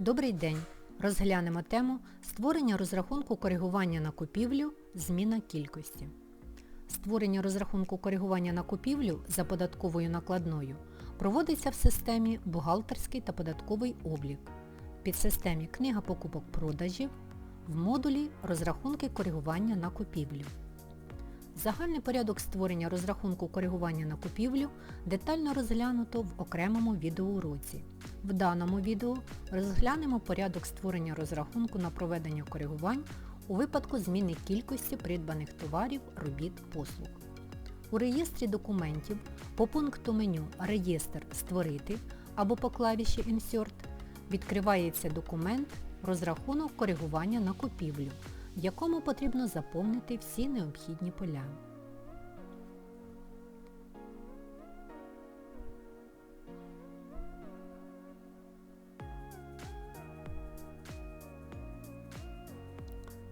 Добрий день! Розглянемо тему створення розрахунку коригування на купівлю, зміна кількості. Створення розрахунку коригування на купівлю за податковою накладною проводиться в системі Бухгалтерський та податковий облік, в підсистемі Книга покупок продажів, в модулі Розрахунки коригування на купівлю. Загальний порядок створення розрахунку коригування на купівлю детально розглянуто в окремому відеоуроці. В даному відео розглянемо порядок створення розрахунку на проведення коригувань у випадку зміни кількості придбаних товарів, робіт, послуг. У реєстрі документів по пункту меню Реєстр Створити або по клавіші Insert відкривається документ Розрахунок коригування на купівлю, в якому потрібно заповнити всі необхідні поля.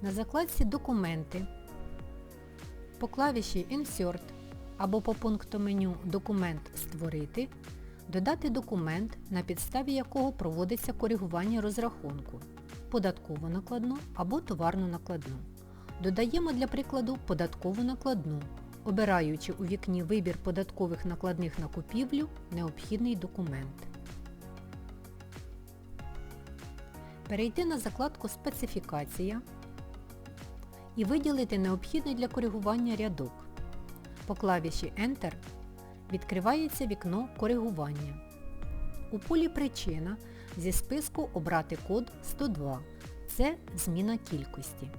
На закладці Документи по клавіші Insert або по пункту меню Документ Створити додати документ, на підставі якого проводиться коригування розрахунку, податкову накладну або товарну накладну. Додаємо для прикладу податкову накладну, обираючи у вікні Вибір податкових накладних на купівлю необхідний документ. Перейти на закладку Специфікація і виділити необхідний для коригування рядок. По клавіші Enter відкривається вікно коригування. У полі Причина зі списку обрати код 102. Це зміна кількості.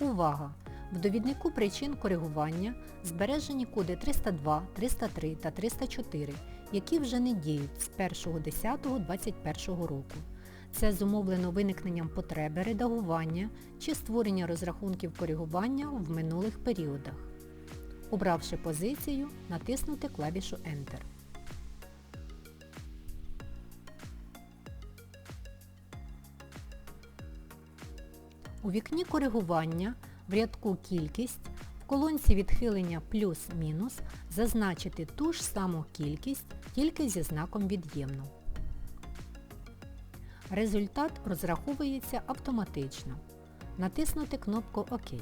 Увага! В довіднику причин коригування збережені коди 302, 303 та 304, які вже не діють з 1.10.2021 року. Це зумовлено виникненням потреби редагування чи створення розрахунків коригування в минулих періодах. Обравши позицію, натиснути клавішу Enter. У вікні коригування в рядку Кількість в колонці відхилення плюс-мінус зазначити ту ж саму кількість, тільки зі знаком від'ємно. Результат розраховується автоматично. Натиснути кнопку ОК.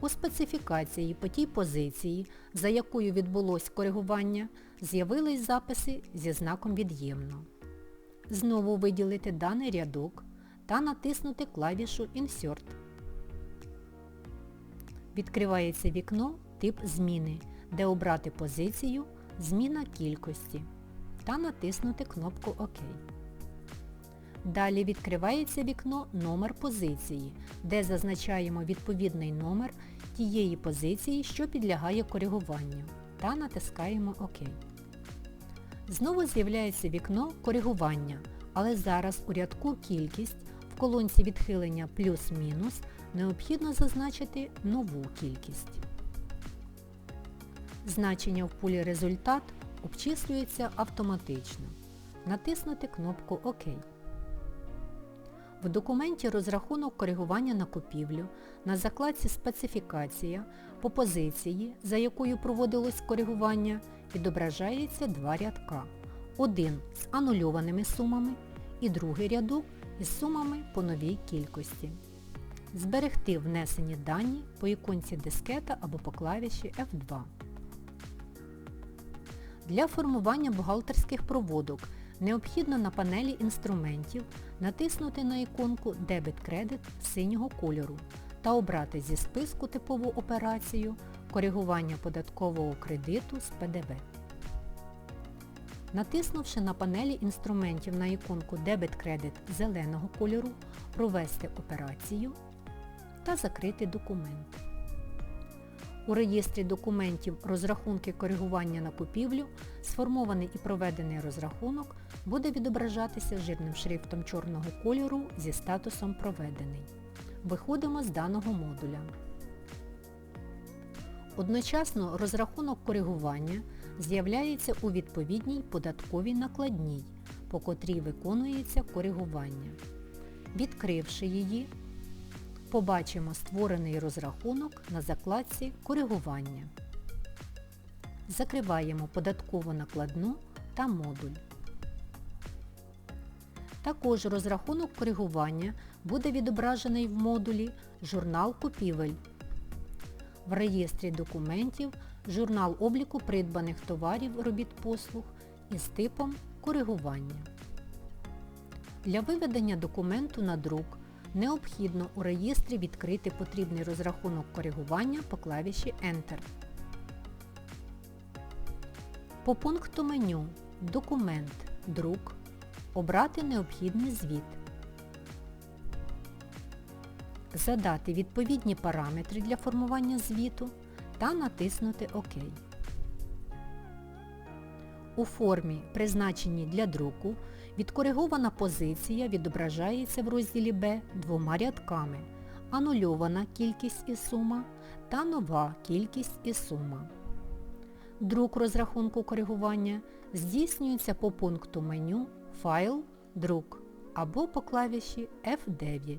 У специфікації по тій позиції, за якою відбулось коригування, з'явились записи зі знаком від'ємно. Знову виділити даний рядок та натиснути клавішу Insert. Відкривається вікно Тип зміни, де обрати позицію Зміна кількості та натиснути кнопку ОК. Далі відкривається вікно Номер позиції, де зазначаємо відповідний номер тієї позиції, що підлягає коригуванню, та натискаємо ОК. Знову з'являється вікно Коригування, але зараз у рядку Кількість в колонці відхилення плюс-мінус необхідно зазначити нову кількість. Значення в пулі Результат обчислюється автоматично. Натиснути кнопку ОК. В документі розрахунок коригування на купівлю на закладці Специфікація по позиції, за якою проводилось коригування, відображається два рядка. Один з анульованими сумами і другий рядок із сумами по новій кількості. Зберегти внесені дані по іконці дискета або по клавіші F2. Для формування бухгалтерських проводок необхідно на панелі інструментів натиснути на іконку Дебет-кредит синього кольору та обрати зі списку типову операцію коригування податкового кредиту з ПДВ. Натиснувши на панелі інструментів на іконку Дебет-кредит зеленого кольору, провести операцію та закрити документ. У реєстрі документів розрахунки коригування на купівлю сформований і проведений розрахунок буде відображатися жирним шрифтом чорного кольору зі статусом Проведений. Виходимо з даного модуля. Одночасно розрахунок коригування з'являється у відповідній податковій накладній, по котрій виконується коригування. Відкривши її, побачимо створений розрахунок на закладці Коригування. Закриваємо податкову накладну та модуль. Також розрахунок коригування буде відображений в модулі Журнал купівель. В реєстрі документів журнал обліку придбаних товарів робіт послуг із типом коригування. Для виведення документу на друк необхідно у реєстрі відкрити потрібний розрахунок коригування по клавіші Enter. По пункту меню Документ, друк обрати необхідний звіт. Задати відповідні параметри для формування звіту та натиснути ОК. У формі, призначеній для друку, відкоригована позиція відображається в розділі Б двома рядками анульована кількість і сума та нова кількість і сума. Друк розрахунку коригування здійснюється по пункту меню Файл, друк або по клавіші F9.